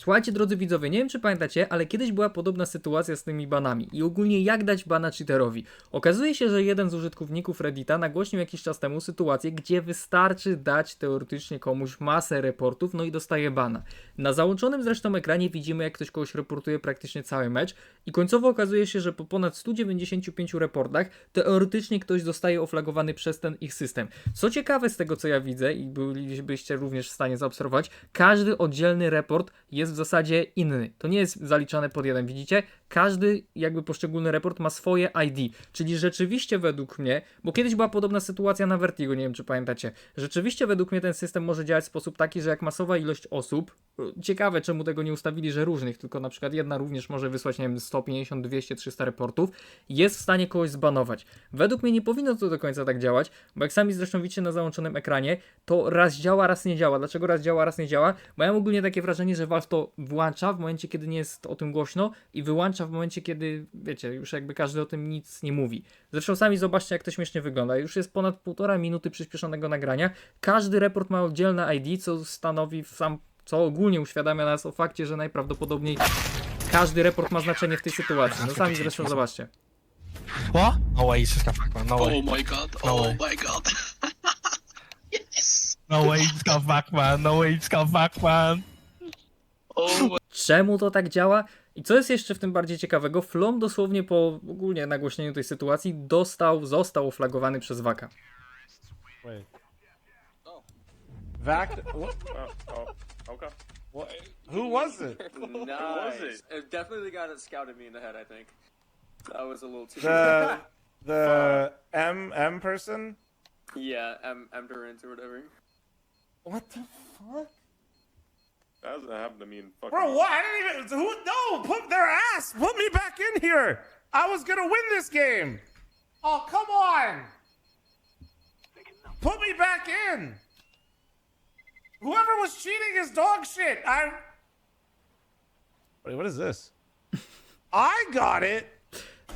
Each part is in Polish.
Słuchajcie, drodzy widzowie, nie wiem czy pamiętacie, ale kiedyś była podobna sytuacja z tymi banami i ogólnie jak dać bana cheaterowi. Okazuje się, że jeden z użytkowników Reddita nagłośnił jakiś czas temu sytuację, gdzie wystarczy dać teoretycznie komuś masę reportów, no i dostaje bana. Na załączonym zresztą ekranie widzimy, jak ktoś kogoś reportuje praktycznie cały mecz i końcowo okazuje się, że po ponad 195 reportach teoretycznie ktoś zostaje oflagowany przez ten ich system. Co ciekawe z tego, co ja widzę i bylibyście również w stanie zaobserwować, każdy oddzielny report jest w zasadzie inny. To nie jest zaliczane pod jeden, widzicie? Każdy jakby poszczególny report ma swoje ID, czyli rzeczywiście według mnie, bo kiedyś była podobna sytuacja na Vertigo, nie wiem czy pamiętacie, rzeczywiście według mnie ten system może działać w sposób taki, że jak masowa ilość osób, ciekawe czemu tego nie ustawili, że różnych, tylko na przykład jedna również może wysłać, nie wiem, 150, 200, 300 reportów, jest w stanie kogoś zbanować. Według mnie nie powinno to do końca tak działać, bo jak sami zresztą widzicie na załączonym ekranie, to raz działa, raz nie działa. Dlaczego raz działa, raz nie działa? Bo ja mam ogólnie takie wrażenie, że Valve to włącza w momencie, kiedy nie jest o tym głośno i wyłącza w momencie, kiedy, wiecie, już jakby każdy o tym nic nie mówi. Zresztą sami zobaczcie, jak to śmiesznie wygląda. Już jest ponad półtora minuty przyspieszonego nagrania. Każdy report ma oddzielne ID, co stanowi sam, co ogólnie uświadamia nas o fakcie, że najprawdopodobniej każdy report ma znaczenie w tej sytuacji. No sami zresztą zobaczcie. What? No way, he's just back, man. No way. Oh my god, No oh way. my god. yes! No way, he's got back, man. No way, he's got back, man. Oh Czemu to tak działa? I co jest jeszcze w tym bardziej ciekawego, Flom dosłownie po ogólnie nagłośnieniu tej sytuacji dostał, został oflagowany przez Waka. Wait. Vac. What? Oh, oh, okay. What? Who was it? Nice. Uh, Definitely the guy that scouted me in the head, I think. That was a little too. The the M M person. yeah, M. M. Durant or whatever. What the fuck? That doesn't happen to me in fucking. Bro, what? I didn't even. Who? No, put their ass. Put me back in here. I was gonna win this game. Oh come on. Put me back in. Whoever was cheating is dog shit. I. Wait, what is this? I got it.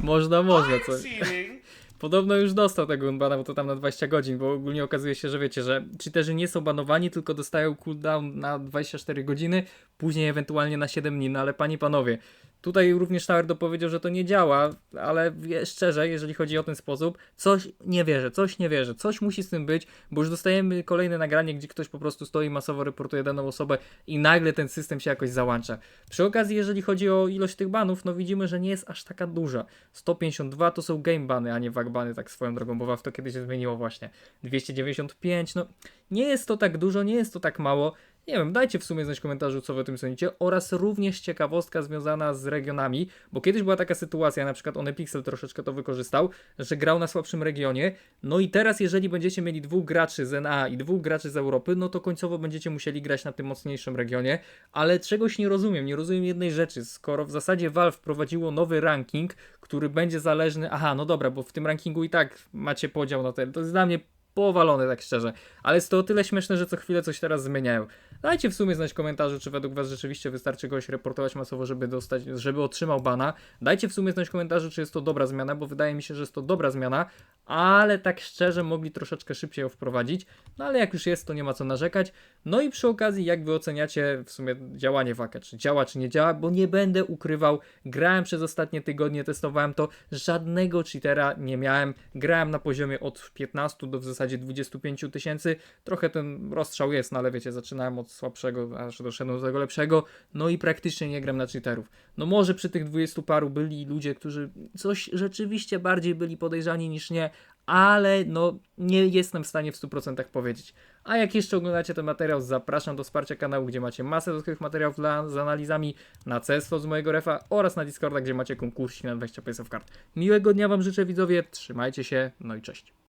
Można, można, I'm co? cheating. Podobno już dostał tego unbana, bo to tam na 20 godzin, bo ogólnie okazuje się, że wiecie, że cheaterzy nie są banowani, tylko dostają cooldown na 24 godziny, później ewentualnie na 7 dni, no ale panie panowie, tutaj również Tower dopowiedział, że to nie działa, ale szczerze, jeżeli chodzi o ten sposób, coś nie wierzę, coś nie wierzę, coś musi z tym być, bo już dostajemy kolejne nagranie, gdzie ktoś po prostu stoi masowo reportuje daną osobę i nagle ten system się jakoś załącza. Przy okazji, jeżeli chodzi o ilość tych banów, no widzimy, że nie jest aż taka duża. 152 to są game bany, a nie wag bany, tak swoją drogą, bo WAV to kiedyś się zmieniło właśnie. 295, no nie jest to tak dużo, nie jest to tak mało. Nie wiem, dajcie w sumie znać w komentarzu, co wy o tym sądzicie, oraz również ciekawostka związana z regionami, bo kiedyś była taka sytuacja, na przykład Onepixel troszeczkę to wykorzystał, że grał na słabszym regionie, no i teraz jeżeli będziecie mieli dwóch graczy z NA i dwóch graczy z Europy, no to końcowo będziecie musieli grać na tym mocniejszym regionie, ale czegoś nie rozumiem, nie rozumiem jednej rzeczy, skoro w zasadzie Valve wprowadziło nowy ranking, który będzie zależny, aha, no dobra, bo w tym rankingu i tak macie podział na ten, to jest dla mnie powalone, tak szczerze. Ale jest to o tyle śmieszne, że co chwilę coś teraz zmieniają. Dajcie w sumie znać w komentarzu, czy według Was rzeczywiście wystarczy kogoś reportować masowo, żeby dostać, żeby otrzymał bana. Dajcie w sumie znać w komentarzu, czy jest to dobra zmiana, bo wydaje mi się, że jest to dobra zmiana, ale tak szczerze mogli troszeczkę szybciej ją wprowadzić. No ale jak już jest, to nie ma co narzekać. No i przy okazji, jak Wy oceniacie w sumie działanie Waka, czy działa, czy nie działa, bo nie będę ukrywał, grałem przez ostatnie tygodnie, testowałem to, żadnego cheatera nie miałem. Grałem na poziomie od 15 do w zasadzie 25 tysięcy. Trochę ten rozstrzał jest, no ale wiecie, zaczynałem od słabszego, aż doszedłem do tego lepszego. No i praktycznie nie gram na cheaterów. No może przy tych 20 paru byli ludzie, którzy coś rzeczywiście bardziej byli podejrzani niż nie, ale no nie jestem w stanie w 100% powiedzieć. A jak jeszcze oglądacie ten materiał, zapraszam do wsparcia kanału, gdzie macie masę dodatkowych materiałów dla, z analizami na CSO z mojego refa oraz na Discorda, gdzie macie konkursy na 20 PSF kart. Miłego dnia Wam życzę widzowie, trzymajcie się, no i cześć.